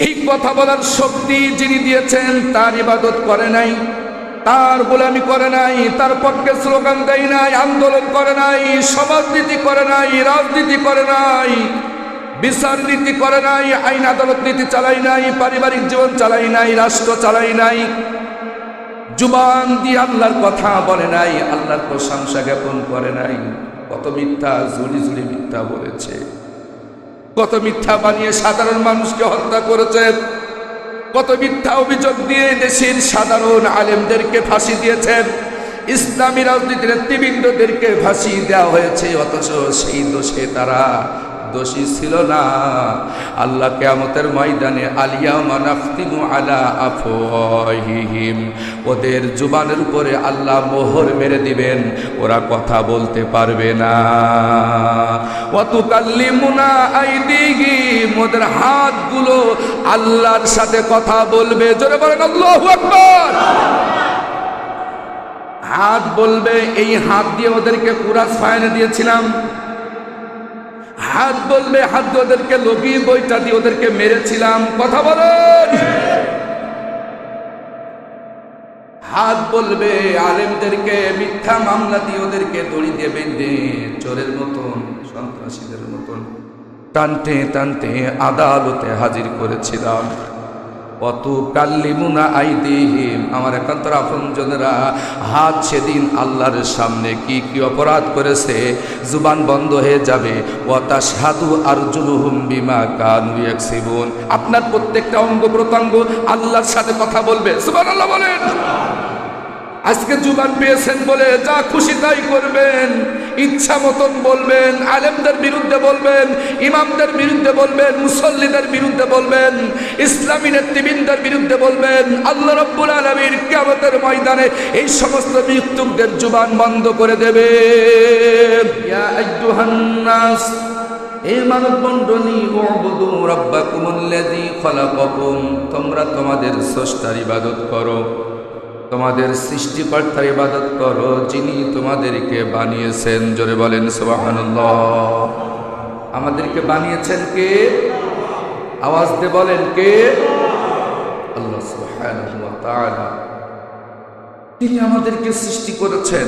এই কথা বলার শক্তি যিনি দিয়েছেন, তার ইবাদত করে নাই, তার গোলামি করে নাই, তার পক্ষে স্লোগান দেয় নাই, আন্দোলন করে নাই, সমাজনীতি করে নাই, রাজনীতি করে নাই, বিচার নীতি করে নাই, আইন আদালত নীতি চালাই নাই, পারিবারিক জীবন চালাই নাই, রাষ্ট্র চালাই নাই, জুবান দিয়ে আল্লাহর কথা বলে নাই, আল্লাহর প্রশংসা জ্ঞাপন করে নাই। কত মিথ্যা ঝুড়ি ঝুড়ি মিথ্যা বলেছে। কত মিথ্যা বানিয়ে সাধারণ মানুষকে হত্যা করেছেন। কত মিথ্যা অভিযোগ দিয়ে দেশের সাধারণ আলেমদেরকে ফাঁসি দিয়েছেন। ইসলামী রাজনীতির নেতৃবৃন্দদেরকে ফাঁসি দেওয়া হয়েছে, অথচ সেই দোষে তারা দোষী ছিল না। আল্লাহ কেয়ামতের ময়দানে আলিয়া মানাফতিমু আলা আফওয়াহিহিম। ওদের জুবানের উপরে আল্লাহ মোহর মেরে দিবেন, ওরা কথা বলতে পারবে না। ওয়াতুকাল্লিমুনা আইদিহিম, ওদের হাতগুলো আল্লাহর সাথে কথা বলবে। জোরে বলেন, আল্লাহু হাত বলবে, এই হাত দিয়ে ওদেরকে কুরাস ফায়নে দিয়েছিলাম। হাত বলবে, হাত দিয়ে ওদেরকে লগি বইটা দিয়ে ওদেরকে মেরেছিলাম। কথা বলেন। হাত বলবে, আলেমদেরকে মিথ্যা মামলা দিয়ে ওদেরকে দড়ি দিয়ে বেঁধে চোরের মতন, সন্ত্রাসীদের মতন টানতে টানতে আদালতে হাজির করেছিলাম। আমার আপনজনেরা সেদিন আল্লাহর সামনে কি কি অপরাধ করেছে, জুবান বন্ধ হয়ে যাবে। সাধু আর কানু আপনার প্রত্যেকটা অঙ্গ প্রত্যঙ্গ আল্লাহর সাথে কথা বলবে। সুবান আল্লাহ বলেন। আজকে জুবান পেয়েছেন বলে যা খুশি তাই করবেন। ইচ্ছা মতন বলবেন, আলেমদের বিরুদ্ধে বলবেন, ইমামদের বিরুদ্ধে বলবেন, মুসল্লিদের বিরুদ্ধে বলবেন, ইসলামী নেতৃবৃন্দের বিরুদ্ধে বলবেন, আল্লাহ রব্বুল আলমীর কেমতের ময়দানে এই সমস্ত মৃত্যুকদের জুবান বন্ধ করে দেবে। ইয়া আইয়ুহান্নাস, এ মানব তোমরা তোমাদের স্রষ্টার ইবাদত করো। তোমাদের সৃষ্টিকর্তার ইবাদত করো, যিনি তোমাদেরকে বানিয়েছেন। জোরে বলেন, সুবহানাল্লাহ। আমাদেরকে বানিয়েছেন কে? আওয়াজ দিয়ে বলেন কে? আল্লাহ সুবহানাহু ওয়া তাআলা। তিনি আমাদেরকে সৃষ্টি করেছেন,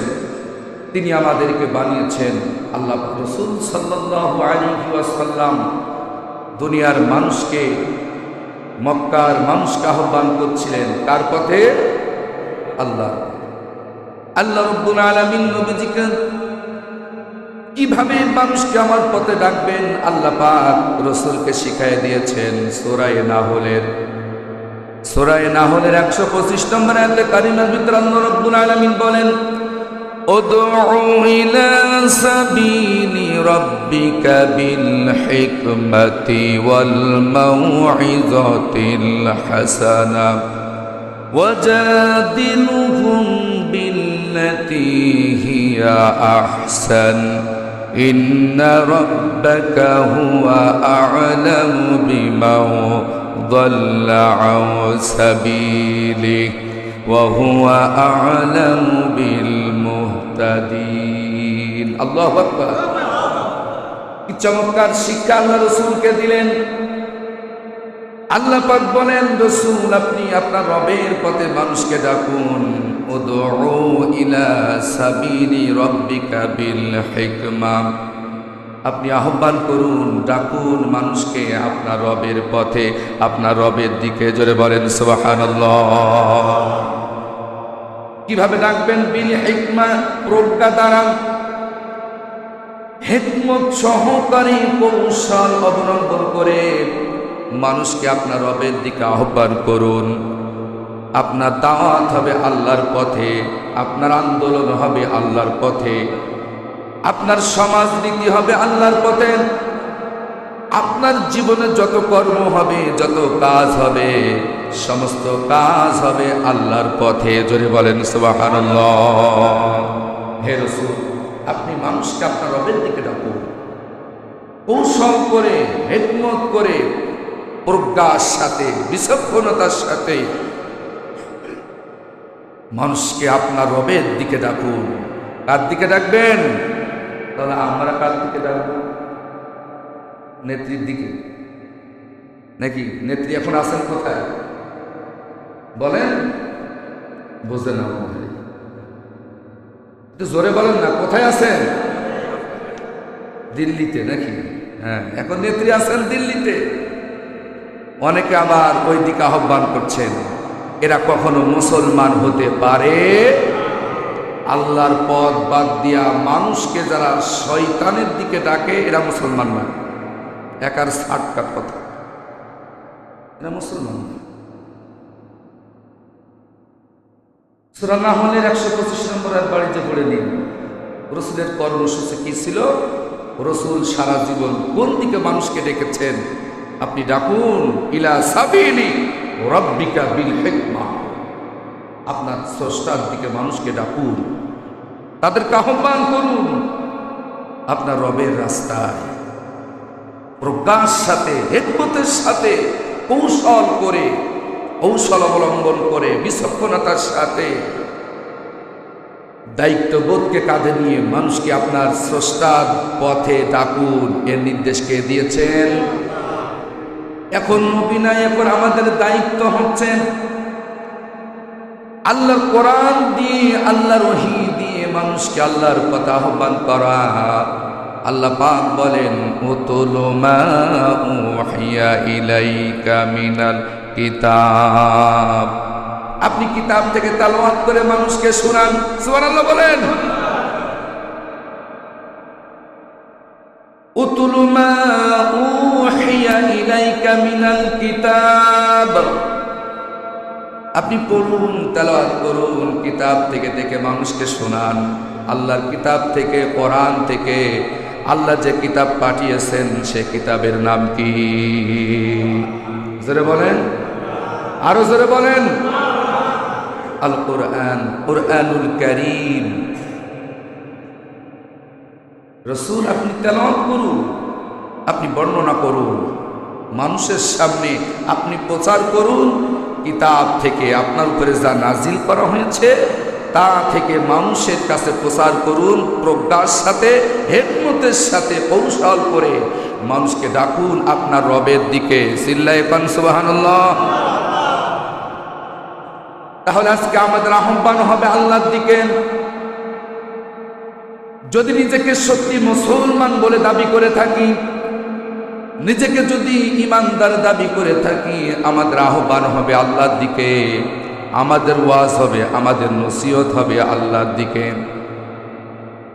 তিনি আমাদেরকে বানিয়েছেন। আল্লাহ রসুল আলাইহি ওয়াসাল্লাম দুনিয়ার মানুষকে, মক্কার মানুষকে আহ্বান করছিলেন। কার পথে? আল্লাহ আল্লাহ রব্বুল আলামিন নবীজিকে কিভাবে মানুষকে আমার পথে ডাকবেন আল্লাহ পাক রসুলকে শিখাই দিয়েছেন সোরায় নাহলের সোরায় নাহলের একশো পঁচিশ নম্বর আয়াতে কারিমার ভিতরে আল্লাহ রব্বুল আলামিন বলেন ادعو إلى سبيل ربك بالحكمة والموعظة الحسنة وجادلهم بالتي هي أحسن إن ربك هو أعلم بمن ضل عن سبيله وهو أعلم بالمهتدين الله أكبر কি চমৎকার শিক্ষা আল্লাহ রসুলকে দিলেন আল্লাহ পাক বলেন, রসুল, আপনি আপনার রবের পথে মানুষকে ডাকুন। বিল আপনি আহ্বান করুন, ডাকুন মানুষকে আপনার রবের পথে, আপনার রবের দিকে। জোরে বলেন কীভাবে ডাকবেন? বিল হিকমা, প্রজ্ঞা দ্বারা। হেকমত সহকারী কৌশল অবলম্বন করে মানুষকে আপনার রবের দিকে আহ্বান করুন। আপনার দাওয়াত হবে আল্লাহর পথে, আপনার আন্দোলন হবে আল্লাহর পথে, আপনার সমাজনীতি হবে আল্লাহর পথে, আপনার জীবনে যত কর্ম হবে, যত কাজ হবে, সমস্ত কাজ হবে আল্লাহর পথে। জোরে বলেন হে রসুল, আপনি মানুষকে আপনার রবের দিকে ডাকুন। কৌশল করে, হেকমত করে প্রজ্ঞার সাথে বিচক্ষণতার সাথে মানুষকে আপনার রবের দিকে ডাকুন। কার দিকে ডাকবেন? তাহলে আমরা কার দিকে ডাকবো? নেত্রীর দিকে। নাকি? নেত্রী এখন আছেন কোথায়? বলেন। বুঝে না একটু জোরে বলেন না, কোথায় আছেন? দিল্লিতে নাকি? হ্যাঁ এখন নেত্রী আছেন দিল্লিতে। অনেকে আবার ওই দিকে আহ্বান করছেন, এরা কখনো মুসলমান হতে পারে? আল্লাহর পথ বাদ দিয়া মানুষকে যারা শয়তানের দিকে ডাকে, এরা মুসলমান না একার সাটকাট কথা এরা মুসলমান না সুরা নাহলের একশো পঁচিশ নম্বর আর বাড়িতে পড়ে নিন। রসুলের কর্মসূচি কি ছিল? রসুল সারা জীবন কোন দিকে মানুষকে ডেকেছেন? আপনি ডাকুন, ইলা সাবিলি রব্বিকা বিল হিকমা। আপনার স্রষ্টার দিকে মানুষকে ডাকুন, তাদেরকে আহ্বান করুন, আপনার রবের রাস্তায় প্রজ্ঞার সাথে, হেকমতের সাথে, কৌশল করে, কৌশল অবলম্বন করে, বিচক্ষণতার সাথে দায়িত্ববোধকে কাঁধে নিয়ে মানুষকে আপনার স্রষ্টার পথে ডাকুন। এর নির্দেশ কে দিয়েছেন? এখন নবীনা এখন আমাদের দায়িত্ব হচ্ছে আল্লাহর কোরআন দিয়ে, আল্লাহর ওহী দিয়ে মানুষকে আল্লাহর কথা আহ্বান করা। আল্লাহ পাক বলেন মা ইলাইকা কিতাব। আপনি কিতাব থেকে তালাওয়াত করে মানুষকে শোনান। সুবহানাল্লাহ বলেন। উতুলু কিতাব। আপনি পড়ুন, তেলাওয়াত করুন, কিতাব থেকে থেকে মানুষকে শোনান। আল্লাহর কিতাব থেকে, কোরআন থেকে আল্লাহ যে কিতাব পাঠিয়েছেন, সে কিতাবের নাম কি? জোরে বলেন। আরও জোরে বলেন। আল কোরআন কোরআনুল করিম। রসুল, আপনি তেলাওয়াত করুন, আপনি বর্ণনা করুন। মানুষের সামনে আপনি প্রচার করুন, কিতাব থেকে আপনার উপরে যা নাজিল করা হয়েছে, তা থেকে মানুষের কাছে প্রচার করুন, প্রজ্ঞার সাথে, হেকমতের সাথে কৌশল করে মানুষকে ডাকুন আপনার রবের দিকে। তাহলে আজকে আমাদের আহ্বান হবে আল্লাহর দিকে। যদি নিজেকে সত্যি মুসলমান বলে দাবি করে থাকি নিজেকে যদি ইমানদার দাবি করে থাকি, আমাদের আহ্বান হবে আল্লাহর দিকে। আমাদের ওয়াজ হবে, আমাদের নসিহত হবে আল্লাহর দিকে।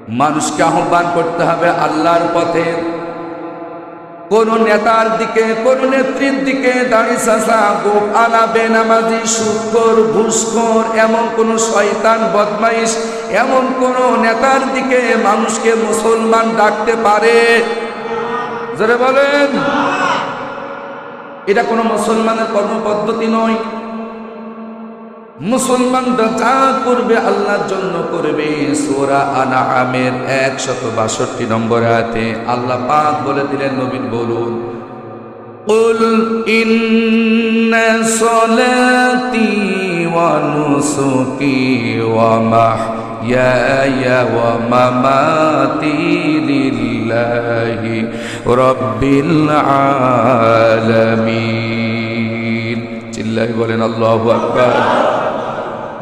মানুষকে আহ্বান করতে হবে আল্লাহর পথে। কোন নেতার দিকে, কোন নেত্রীর দিকে দাড়ি চাষা গোপ আনা, বেনামাজি সুৎকর ঘুষখোর এমন কোন শয়তান, বদমাইশ, এমন কোন নেতার দিকে মানুষকে মুসলমান ডাকতে পারে। জোরে বলেন এটা কোনো মুসলমানের কর্মপদ্ধতি নয় মুসলমানরা যা করবে আল্লাহর জন্য করবে সোরা আনা আমের একশত বাষট্টি নম্বর আয়াতে আল্লাহ পাক বলে দিলেন নবীন বলুন قل إن صلاتي ونسكي ومحياي ومماتي لله رب العالمين চিল্লাই বলেন আল্লাহু আকবার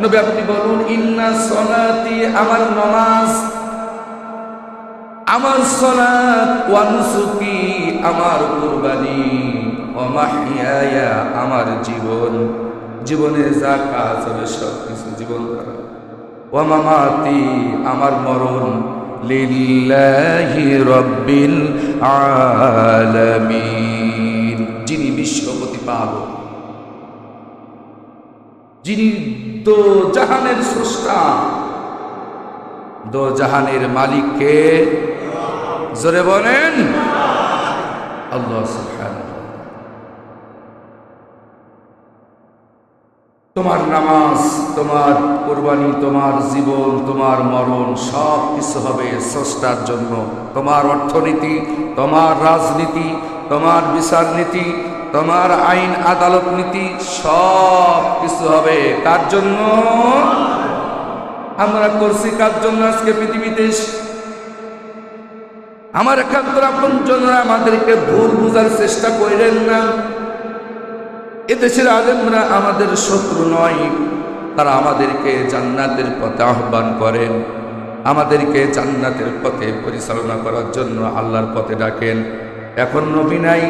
নবী আপনি বলুন ইন্না সলাতি আমার নামাজ আমার সলাত ওয়ানুসুকি আমার কুরবানি অমাহিয়া আমার জীবন জীবনে যা কাজ হবে সব কিছু জীবন করা ওয়ামামাতি, আমার মরণ লিল্লাহি রব্বিল আলামিন। যিনি বিশ্বপতি পালক যিনি দো জাহানের স্রষ্টা দো জাহানের মালিককে জোরে বলেন, আল্লাহ সুবহানাহু তোমার নামাজ, তোমার কোরবানি, তোমার জীবন, তোমার মরণ, সব কিছু হবে স্রষ্টার জন্য। তোমার অর্থনীতি, তোমার রাজনীতি, তোমার বিচার নীতি, তোমার আইন আদালত নীতি, সব কিছু হবে। তার জন্য আমরা করছি কার জন্য আজকে পৃথিবীতে? আমার একান্তর আপন জন্য আমাদেরকে ভুল বুঝার চেষ্টা করেন না। এদেশের আলেমরা আমাদের শত্রু নয়। তারা আমাদেরকে জান্নাতের পথে আহ্বান করেন। আমাদেরকে জান্নাতের পথে পরিচালনা করার জন্য আল্লাহর পথে ডাকেন। এখন নবী নাই।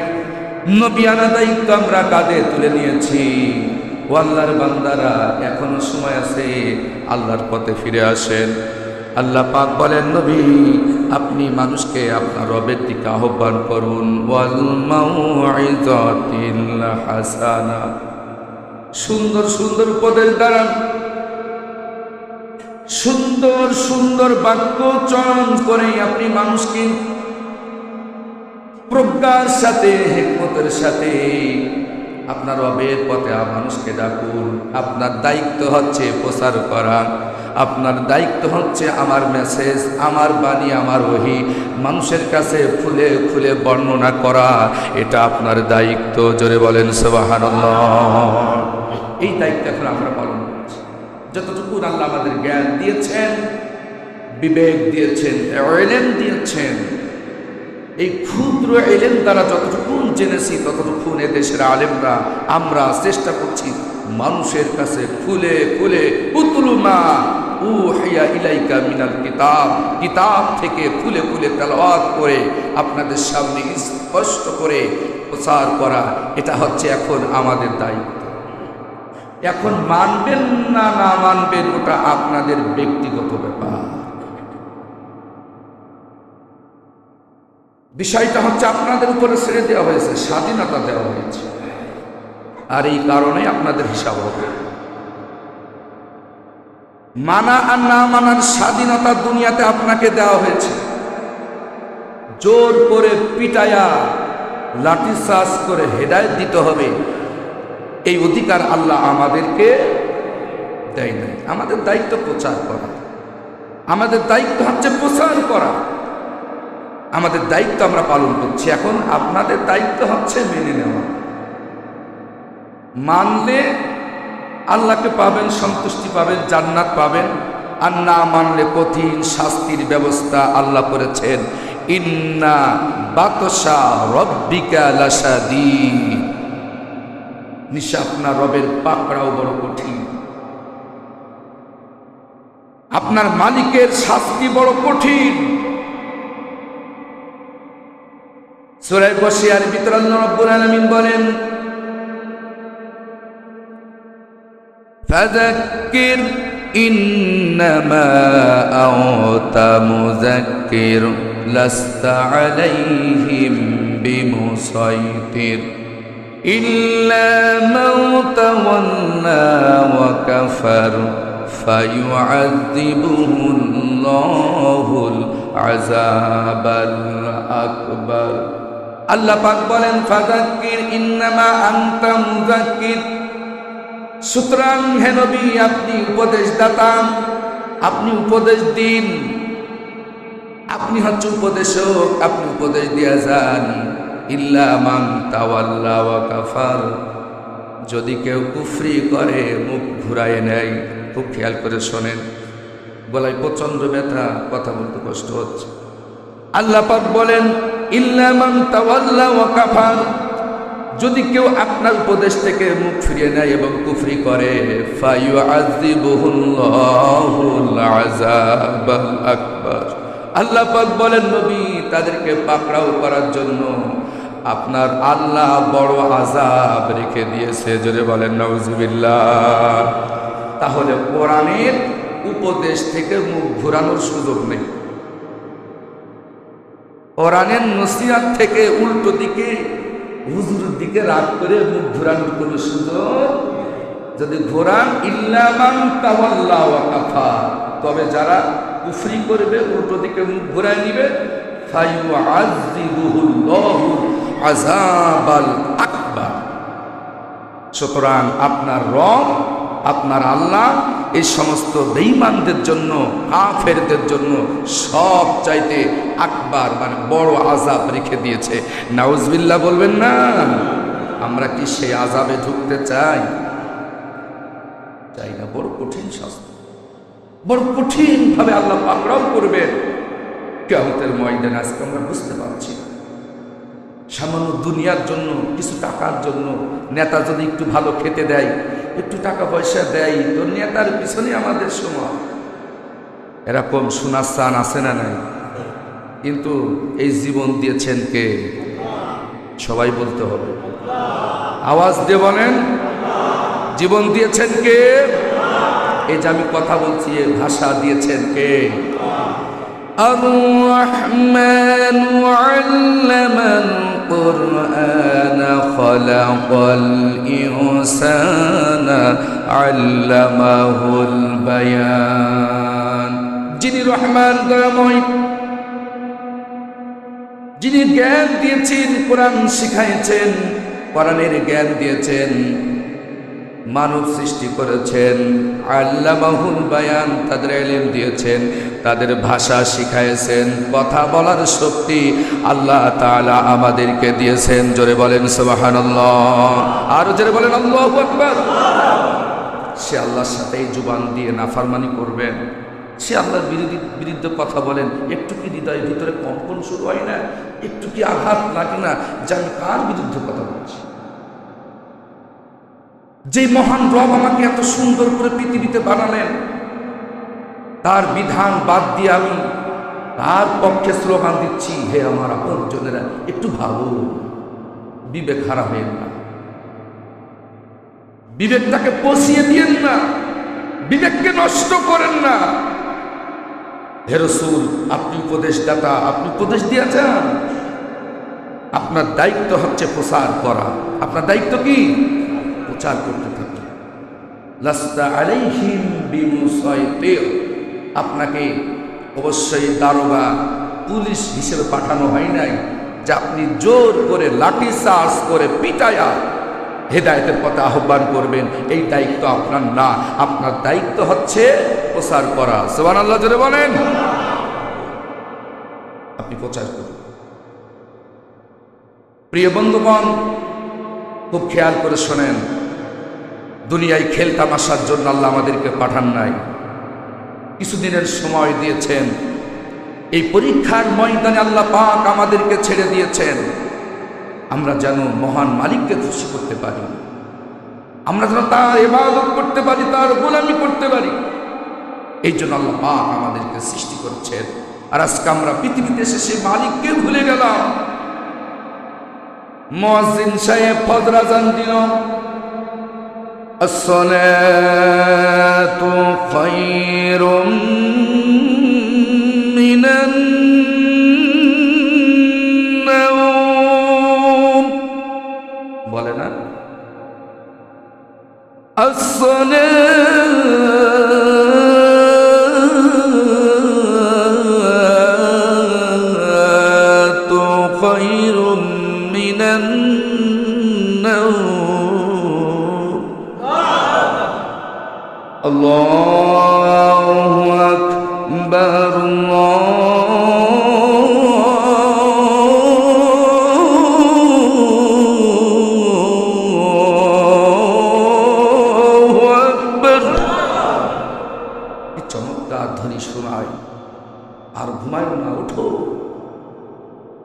নবী আনা দায়িত্ব আমরা কাঁধে তুলে নিয়েছি। ও আল্লাহর বান্দারা এখনও সময় আছে আল্লাহর পথে ফিরে আসেন। আল্লাহ পাক বলেন, নবী, আপনি মানুষকে আপনার রবের দিকে আহ্বান করুন। সুন্দর সুন্দর উপদেশ দ্বারা সুন্দর সুন্দর বাক্য চয়ন করে আপনি মানুষকে প্রজ্ঞার সাথে, হেকমতের সাথে আপনার রবের পথে মানুষকে ডাকুন। আপনার দায়িত্ব হচ্ছে প্রচার করা। আপনার দায়িত্ব হচ্ছে আমার মেসেজ আমার বাণী, আমার ওহি। মানুষের কাছে ফুলে ফুলে বর্ণনা করা, এটা আপনার দায়িত্ব। জোরে বলেন সবাহান এই দায়িত্ব এখন আমরা পালন করছি। যতটুকু আল্লাহ আমাদের জ্ঞান দিয়েছেন, বিবেক দিয়েছেন এলেন দিয়েছেন, এই ক্ষুদ্র এলেন দ্বারা যতটুকু জেনেছি ততটুকু দেশের আলেমরা, আমরা চেষ্টা করছি মানুষের কাছে ফুলে ফুলে পুতুলুমা উ হাইয়া ইলাইকা মিনাল কিতাব। কিতাব থেকে ফুলে ফুলে তেলাওয়াত করে আপনাদের সামনে স্পষ্ট করে প্রচার করা, এটা হচ্ছে এখন আমাদের দায়িত্ব। এখন মানবেন না না মানবেন, ওটা আপনাদের ব্যক্তিগত ব্যাপার। বিষয়টা হচ্ছে আপনাদের উপরে ছেড়ে দেওয়া হয়েছে, স্বাধীনতা দেওয়া হয়েছে। আর এই কারণে আপনাদের হিসাব হবে। মানা আর না মানার স্বাধীনতা দুনিয়াতে আপনাকে দেওয়া হয়েছে। জোর করে পিটায়া লাঠি চাষ করে হেদায়ত দিতে হবে। এই অধিকার আল্লাহ আমাদেরকে দেয় নাই। আমাদের দায়িত্ব প্রচার করা। আমাদের দায়িত্ব হচ্ছে প্রচার করা। আমাদের দায়িত্ব আমরা পালন করছি। এখন আপনাদের দায়িত্ব হচ্ছে মেনে নেওয়া। মানলে আল্লাহকে পাবেন, সন্তুষ্টি পাবেন, জান্নাত পাবেন। আর না মানলে কঠিন শাস্তির ব্যবস্থা আল্লাহ করেছেন। ইন্না বাতসা রব্বিকা লাসাদি নিশা আপনার রবের পাকড়াও বড় কঠিন। আপনার মালিকের শাস্তি বড় কঠিন। সুরায় বসিয়ার ভিতর আল্লাহ রব্বুল আলামিন বলেন فذكر إنما أنت مذكر لست عليهم بمسيطر إلا من تولى وكفر فيعذبه الله العذاب الأكبر আল্লাহ পাক বলেন ফাজাক্কির ইন্নামা আনতা মুজাক্কির সুতরাং হে নবী, আপনি উপদেশ দাতাম আপনি উপদেশ দিন আপনি হচ্ছে উপদেশক, আপনি উপদেশ দিয়া যান। ইল্লা মান তাওয়াল্লা যদি কেউ কুফরি করে, মুখ ঘুরায় নেয়, খুব খেয়াল করে শোনেন। গলায় প্রচণ্ড ব্যথা, কথা বলতে কষ্ট হচ্ছে। আল্লাহ পাক বলেন ইল্লামান তাওয়াল্লা ওয়া কাফার। যদি কেউ আপনার উপদেশ থেকে মুখ ফিরিয়ে নেয় এবং কুফরি করে আল্লাহ পাক বলেন, নবী, তাদেরকে পাকড়াও করার জন্য আপনার আল্লাহ বড় আজাব রেখে দিয়েছে। জোরে বলেন নওজুবিল্লাহ তাহলে কোরআনের উপদেশ থেকে মুখ ঘুরানোর সুযোগ নেই। কোরআনের নসিহাত থেকে উল্টো দিকে হুজুরের দিকে রাগ করে মুখ ঘোরানোর কোনো সুযোগ যদি ঘোরান ইল্লামান তাওয়াল্লা ওয়া কাফা। তবে যারা কুফরি করবে, উল্টো দিকে মুখ ঘোরায় নিবে। ফায়ুআযিবুহুল্লাহু আযাবাল আকবার। সুতরাং আপনার রব, আপনার আল্লাহ এই সমস্ত বেঈমানদের জন্য, কাফেরদের জন্য সব চাইতে আকবার মানে বড় আজাব রেখে দিয়েছে। নাউজবিল্লাহ বলবেন না, আমরা কি সেই আজাবে ঢুকতে চাই? চাই না, বড় কঠিন শাস্তি। বড় কঠিন ভাবে আল্লাহ পাকড়াও করবেন। কেমতের ময়দান আজকে আমরা বুঝতে পারছি সামান্য দুনিয়ার জন্য, কিছু টাকার জন্য, নেতা যদি একটু ভালো খেতে দেয় একটু টাকা পয়সা দেয় তো নেতার পিছনে আমাদের সময়। এরকম সোনার স্থান আছে না নাই? কিন্তু এই জীবন দিয়েছেন কে? সবাই বলতে হবে। আওয়াজ দিয়ে বলেন, জীবন দিয়েছেন কে? এই যে আমি কথা বলছি এ ভাষা দিয়েছেন কে? الرحمن علم القرآن خلق الإنسان علمه البيان যিনি রহমান দয়াময় যিনি জ্ঞান দিয়েছেন কোরআন শিখাইছেন কোরআনের জ্ঞান দিয়েছেন মানব সৃষ্টি করেছেন, আল্লামাহুল বায়ান তাদের এলেম দিয়েছেন, তাদের ভাষা শিখাইছেন, কথা বলার শক্তি আল্লাহ তাআলা আমাদেরকে দিয়েছেন। জোরে বলেন সুবহানাল্লাহ। আর জোরে বলেন, আল্লাহু সে আল্লাহর সাথে জুবান দিয়ে নাফারমানি করবেন। সে আল্লাহর বিরোধী বিরুদ্ধে কথা বলেন, একটু কি হৃদয়ের ভিতরে কম্পন শুরু হয় না? একটু কি আঘাত লাগে না? যে আমি কার বিরুদ্ধে কথা বলছি? যে মহান রব আমাকে এত সুন্দর করে পৃথিবীতে বানালেন, তার বিধান বাদ দিয়ে আমি তার পক্ষে স্লোগান দিচ্ছি, হে আমার আপনজনেরা একটু ভাবো, বিবেক হারা হয়ে না। বিবেকটাকে পচিয়ে দিয়েন না, বিবেককে নষ্ট করেন না। হে রসুল, আপনি উপদেশদাতা, আপনি উপদেশ দিয়েছেন। আপনার দায়িত্ব হচ্ছে প্রচার করা। আপনার দায়িত্ব কি? প্রচার করতে থাকি। লাস্তা আপনাকে অবশ্যই দারোগা, পুলিশ হিসেবে পাঠানো হয় নাই যে আপনি জোর করে লাঠি চার্জ করে পিটায়া হেদায়তের পথে আহ্বান করবেন। এই দায়িত্ব আপনার না। আপনার দায়িত্ব হচ্ছে প্রচার করা। সোহান আল্লাহ জোরে বলেন। আপনি প্রচার করুন। প্রিয় বন্ধুগণ, খুব খেয়াল করে শোনেন। দুনিয়ায় খেল তামাশার জন্য আল্লাহ আমাদেরকে পাঠান নাই। কিছুদিনের সময় দিয়েছেন। এই পরীক্ষার ময়দানে আল্লাহ পাক আমাদেরকে ছেড়ে দিয়েছেন। আমরা যেন মহান মালিককে খুশি করতে পারি। আমরা যেন তার ইবাদত করতে পারি, তার গোলামি করতে পারি। এই জন্য আল্লাহ পাক আমাদেরকে সৃষ্টি করছেন। আর আজকে আমরা পৃথিবীতে এসে সেই মালিককে ভুলে গেলাম। মুয়াজ্জিন সাহেব ফজর আজান দিল। الصلاة خير من আর ঘুমায় না, ওঠো।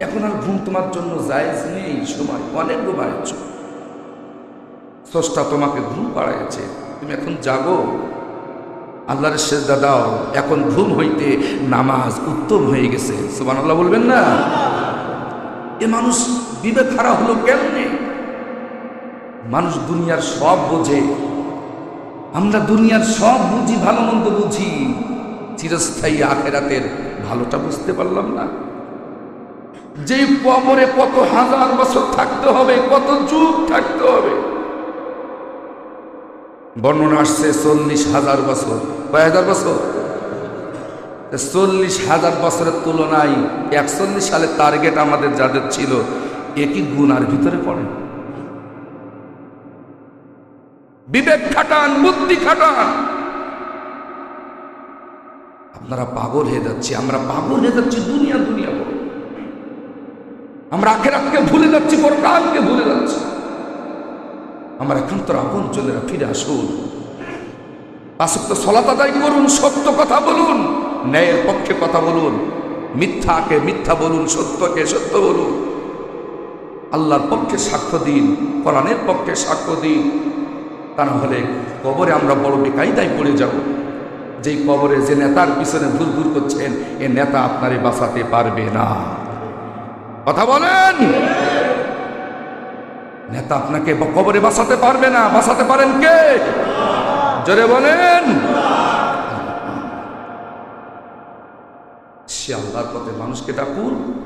এখন আর ঘুম তোমার জন্য জায়েজ নেই, সময় অনেক ঘুমায়ছ স্রষ্টা তোমাকে ঘুম পাড়াইছে তুমি এখন জাগো। আল্লাহর সেজদা দাও, এখন ঘুম হইতে নামাজ উত্তম হয়ে গেছে। সুবান আল্লাহ বলবেন না? এ মানুষ বিবেক হারা হলো কেমনে? মানুষ দুনিয়ার সব বোঝে। আমরা দুনিয়ার সব বুঝি, ভালো মন্দ বুঝি। চিরস্থায়ী আখেরাতের ভালোটা বুঝতে পারলাম না। যে কবরে কত হাজার বছর থাকতে হবে, কত যুগ থাকতে হবে। বর্ণনা আসছে চল্লিশ হাজার বছর। কয় হাজার বছর? চল্লিশ হাজার বছরের তুলনায় একচল্লিশ সালে টার্গেট আমাদের যাদের ছিল একই গুণার ভিতরে পড়ে? বিবেক খাটান, বুদ্ধি খাটান আপনারা পাগল হয়ে যাচ্ছি, আমরা পাগল হয়ে যাচ্ছি, দুনিয়া দুনিয়া বলে। আমরা আখেরাতকে ভুলে যাচ্ছি, পরকালকে ভুলে যাচ্ছি। আমার একান্তর আপন চলেরা ফিরে আসুন। আসক্ত সলাত আদায় করুন, সত্য কথা বলুন, ন্যায়ের পক্ষে কথা বলুন, মিথ্যাকে মিথ্যা বলুন, সত্যকে সত্য বলুন। আল্লাহর পক্ষে সাক্ষ্য দিন, কোরআনের পক্ষে সাক্ষ্য দিন। তা না হলে কবরে আমরা বড় বেকায়দায় পড়ে যাব। যেই কবরে যে নেতার পিছনে ভুল ভুল করছেন, এ নেতা আপনারে বাঁচাতে পারবে না। কথা বলেন? নেতা আপনাকে কবরে বাঁচাতে পারবে না। বাঁচাতে পারেন কে? জোরে বলেন। সে আল্লাহর পথে মানুষকে ডাকুন।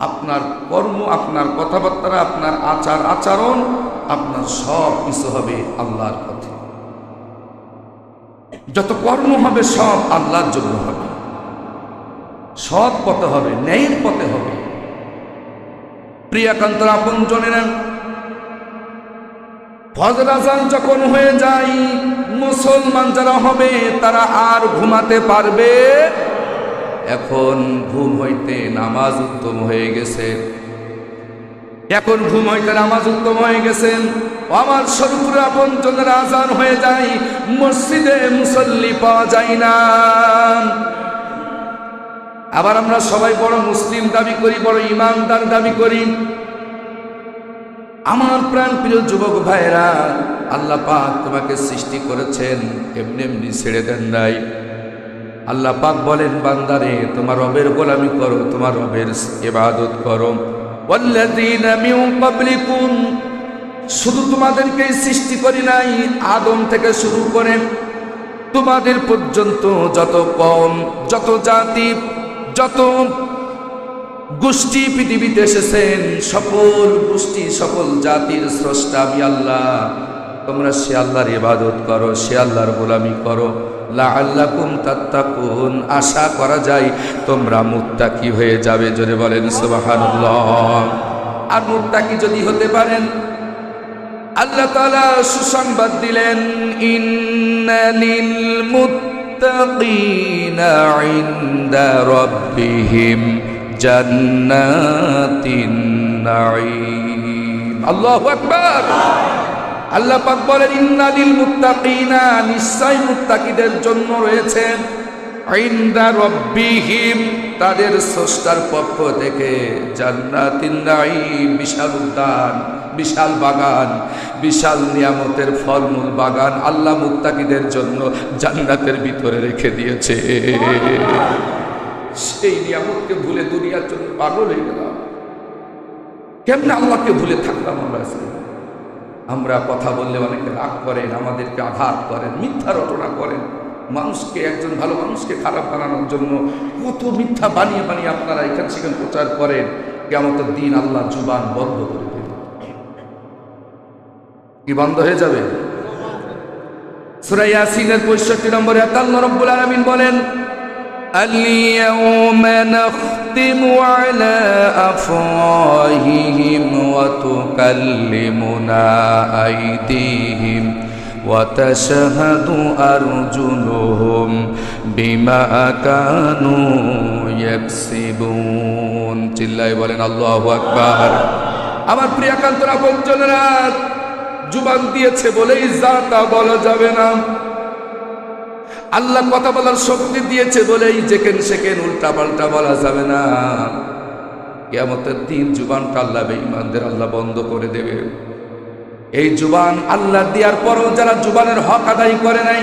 আপনার কর্ম, আপনার কথাবার্তা, আপনার আচার, আচরণ, আপনার সব কিছু হবে আল্লাহর পথে। যত কর্ম হবে, সব আল্লাহর জন্য হবে। সৎ পথে হবে, ন্যায়ের পথে হবে। প্রিয়াকান্তর আপন জনেরা, ফজর আজান যখন হয়ে যায়, মুসলমান যারা হবে, তারা আর ঘুমাতে পারবে? এখন ঘুম হইতে নামাজ উত্তম হয়ে গেছে। এখন ঘুম হইতে নামাজ উত্তম হয়ে গেছেন। আমার শরীফুর আপন আজান হয়ে যায়, মসজিদে মুসল্লি পাওয়া যায় না। আবার আমরা সবাই বড় মুসলিম দাবি করি, বড় ইমানদার দাবি করি। আমার প্রাণ প্রিয় যুবক ভাইরা আল্লাহ পাক তোমাকে সৃষ্টি করেছেন, এমনি এমনি ছেড়ে দেন নাই। আল্লাহ পাক বলেন, বান্দারে, তোমার রবের গোলামি করো, তোমার রবের ইবাদত করো। শুধু তোমাদেরকেই সৃষ্টি করি নাই, আদম থেকে শুরু করে তোমাদের পর্যন্ত যত কম, যত জাতি, যত গোষ্ঠী পৃথিবীতে এসেছেন, সকল গোষ্ঠী, সকল জাতির স্রষ্টা আমি আল্লাহ। তোমরা সে আল্লাহর ইবাদত করো, সে আল্লাহর গোলামি করো। লাআল্লাকুম তাত্তাকুন। আশা করা যায় তোমরা মুত্তাকি হয়ে যাবে, জোরে বলেন সুবহানাল্লাহ। আর মুত্তাকি যদি হতে পারেন, আল্লাহ তাআলা সুসংবাদ দিলেন ইন্নালিল মুত্তাকিনা ইনদা রাব্বিহিম জান্নাতিন নাঈম। আল্লাহু আকবার। আল্লাহ পাক বলেন, ইন্নালিল মুত্তাকিনা নিশ্চয় মুত্তাকিদের জন্য রয়েছে। ইনদা রব্বিহিম, তাদের স্রষ্টার পক্ষ থেকে জান্নাতিন নাঈম, বিশাল উদ্যান, বিশাল বাগান, বিশাল নিয়ামতের ফলমূল বাগান আল্লাহ মুত্তাকিদের জন্য জান্নাতের ভিতরে রেখে দিয়েছে। সেই নিয়ামতকে ভুলে দুনিয়ার জন্য পাগল হয়ে গেলাম। কেমনে আল্লাহকে ভুলে থাকলাম আমরা? আমরা কথা বললে অনেকে রাগ করেন, আমাদেরকে আঘাত করেন, মিথ্যা রটনা করেন। মানুষকে, একজন ভালো মানুষকে খারাপ বানানোর জন্য কত মিথ্যা বানিয়ে বানিয়ে আপনারা এখান সেখানে প্রচার করেন কেমন দিন আল্লাহ জুবান বন্ধ করে দেবে কি বন্ধ হয়ে যাবে? সুরাইয়াসিনের পঁয়ষট্টি নম্বরে আল্লাহ রব্বুল আলমিন বলেন نختم على أفواههم وتكلمنا أيديهم وتشهد أرجلهم بما كانوا يكسبون চিল্লাই বলেন আল্লাহু আকবার আমার প্রিয়াকান্তরা বঞ্চনেরা জুবান দিয়েছে বলেই যা তা বলা যাবে না আল্লাহ কথা বলার শক্তি দিয়েছে বলেই যেকেন সেকেন উল্টা পাল্টা বলা যাবে না। কেমতের দিন জুবানটা আল্লাহ বেঈমানদের আল্লাহ বন্ধ করে দেবে। এই জুবান আল্লাহ দেওয়ার পরও যারা জুবানের হক আদায় করে নাই